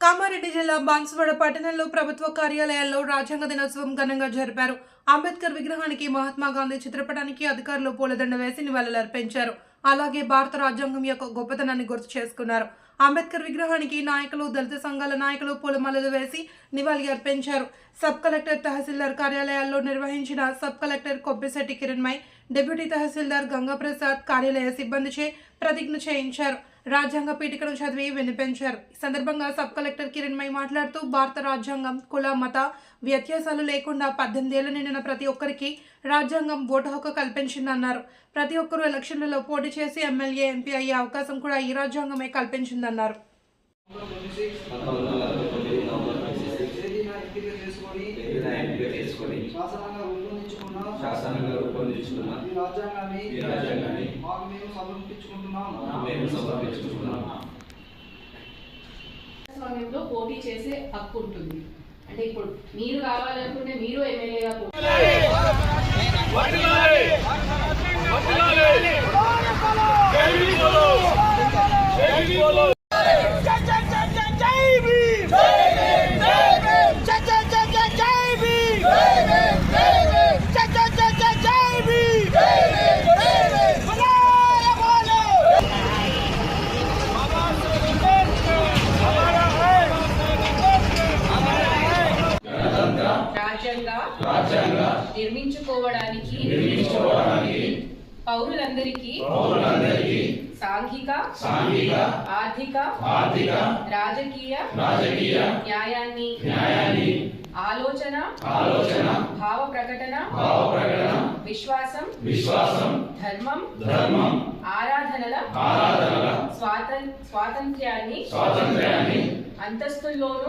కామారెడ్డి జిల్లా బాన్సువాడ పట్టణంలో ప్రభుత్వ కార్యాలయాల్లో రాజ్యాంగ దినోత్సవం ఘనంగా జరిపారు. అంబేద్కర్ విగ్రహానికి మహాత్మా గాంధీ చిత్రపటానికి అధికారులు పూలదండ వేసి నివాళులర్పించారు. అలాగే భారత రాజ్యాంగం యొక్క గొప్పతనాన్ని గుర్తు చేసుకున్నారు. అంబేద్కర్ విగ్రహానికి నాయకులు దళిత సంఘాల నాయకులు పూలమాలలు వేసి నివాళి అర్పించారు సబ్ కలెక్టర్ తహసీల్దార్ కార్యాలయాల్లో నిర్వహించిన sub collector Kobbisetti Kiranmai deputy తహసీల్దార్ గంగాప్రసాద్ కార్యాలయ సిబ్బందిచే ప్రతిజ్ఞ చేయించారు. రాజ్యాంగ పీఠికను చదివి వినిపించారు. ఈ సందర్భంగా సబ్ కలెక్టర్ కిరణ్మయ్ మాట్లాడుతూ భారత రాజ్యాంగం కుల మత వ్యత్యాసాలు లేకుండా పద్దెనిమిదేళ్ళు నిండిన ప్రతి ఒక్కరికి రాజ్యాంగం ఓటు హక్కు కల్పించిందన్నారు. ప్రతి ఒక్కరూ ఎలక్షన్లలో పోటీ చేసి ఎమ్మెల్యే ఎంపీ అయ్యే అవకాశం కూడా ఈ రాజ్యాంగమే కల్పించిందన్నారు. ఎంపిక చేసుకొని తేదీన ఎంపిక చేసుకొని శాసనంగా రూపొందించుకున్న శాసనంగా రూపొందించుకున్న ఈ రాజ్యాంగాన్ని ఈ రాజ్యాంగాన్ని మాకు మేము పోటీ చేసే హక్కు ఉంటుంది. అంటే ఇప్పుడు మీరు కావాలనుకుంటే మీరు రాజ్యాంగ నిర్మించుకోవడానికి పౌరులందరికీ పౌరులందరికీ సాంఘిక సాంఘిక ఆర్థిక ఆర్థిక రాజకీయ రాజకీయ న్యాయాన్ని న్యాయాన్ని ఆలోచన ఆలోచన భావ ప్రకటన భావ ప్రకటన విశ్వాసం విశ్వాసం ధర్మం ధర్మం ఆరాధనల ఆరాధనల స్వాతం స్వాతంత్ర్యాన్ని స్వాతంత్ర్యాన్ని అంతస్తుల్లోనూ